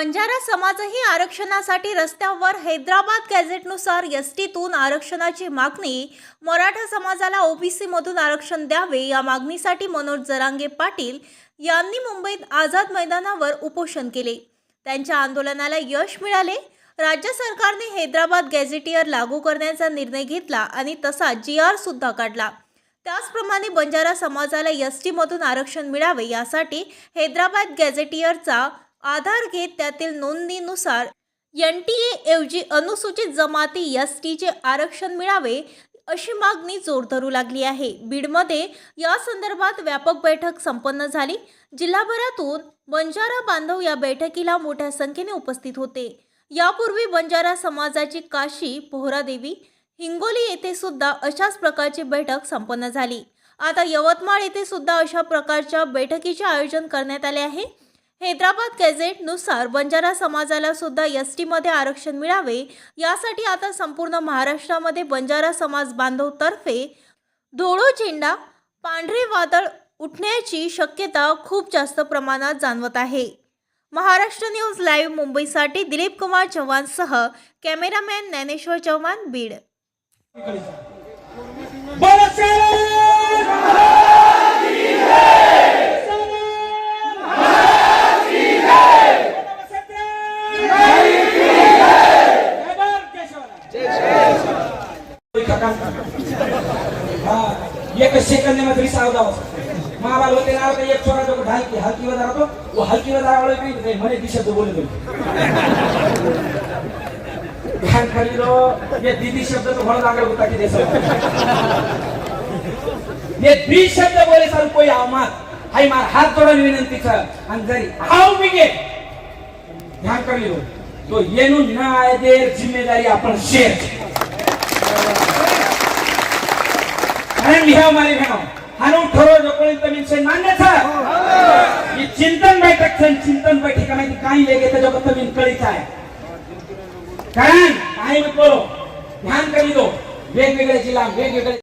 बंजारा समाजही आरक्षणासाठी रस्त्यावर हैदराबाद गॅझेटनुसार एस टीतून आरक्षणाची मागणी मराठा समाजाला ओबीसीमधून आरक्षण द्यावे या मागणीसाठी मनोज जरांगे पाटील यांनी मुंबईत आझाद मैदानावर उपोषण केले. त्यांच्या आंदोलनाला यश मिळाले. राज्य सरकारने हैदराबाद गॅझेटियर लागू करण्याचा निर्णय घेतला आणि तसा जी आर सुद्धा काढला. त्याचप्रमाणे बंजारा समाजाला एस टीमधून आरक्षण मिळावे यासाठी हैदराबाद गॅझेटियरचा आधार घेत त्यातील नोंदणीनुसार एन टी एऐवजी अनुसूचित जमाती एस टीचे आरक्षण मिळावे अशी मागणी जोर धरू लागली आहे. बीडमध्ये या संदर्भात व्यापक बैठक संपन्न झाली. जिल्हाभरातून बंजारा बांधव या बैठकीला मोठ्या संख्येने उपस्थित होते. यापूर्वी बंजारा समाजाची काशी पोहरादेवी हिंगोली येथे सुद्धा अशाच प्रकारची बैठक संपन्न झाली. आता यवतमाळ येथे सुद्धा अशा प्रकारच्या बैठकीचे आयोजन करण्यात आले आहे. हैदराबाद गॅझेटनुसार बंजारा समाजाला सुद्धा एस टीमध्ये आरक्षण मिळावे यासाठी आता संपूर्ण महाराष्ट्रामध्ये बंजारा समाज बांधवतर्फे धोळो झेंडा पांढरे वादळ उठण्याची शक्यता खूप जास्त प्रमाणात जाणवत आहे. महाराष्ट्र न्यूज लाईव्ह मुंबईसाठी दिलीप कुमार चव्हाणसह कॅमेरामॅन ज्ञानेश्वर चव्हाण बीड बोलो शरद! एक सेकंड में त्रिस आवदा माँ बाल होते ना तो एक छोरा जो ढाई की हल्की वजह रहा तो वो हल्की वजह वाले भी नहीं थे मने दिशा तो बोले तो ध्यान करी लो ये दीदी शब्द तो बड़ा आगे होता कि देश ये दी शब्द बोले सर कोई आमात हाय मार हात जोडून विनंतीचा. आणि जरी हाव बिगे ध्यान करी लो तो ना आए देर जिम्मेदारी आपण शेअर. कारण लिहा मारी भेणो हानू ठरो जोपर्यंत मी से मान्य था ही चिंतन बैठक छे चिंतन बैठक माहिती काही लेगे त्याच्या बद्दल मी कळीच आहे. कारण काही मी बोलो ध्यान करी दो. वेगवेगळे जिल्हा वेगवेगळे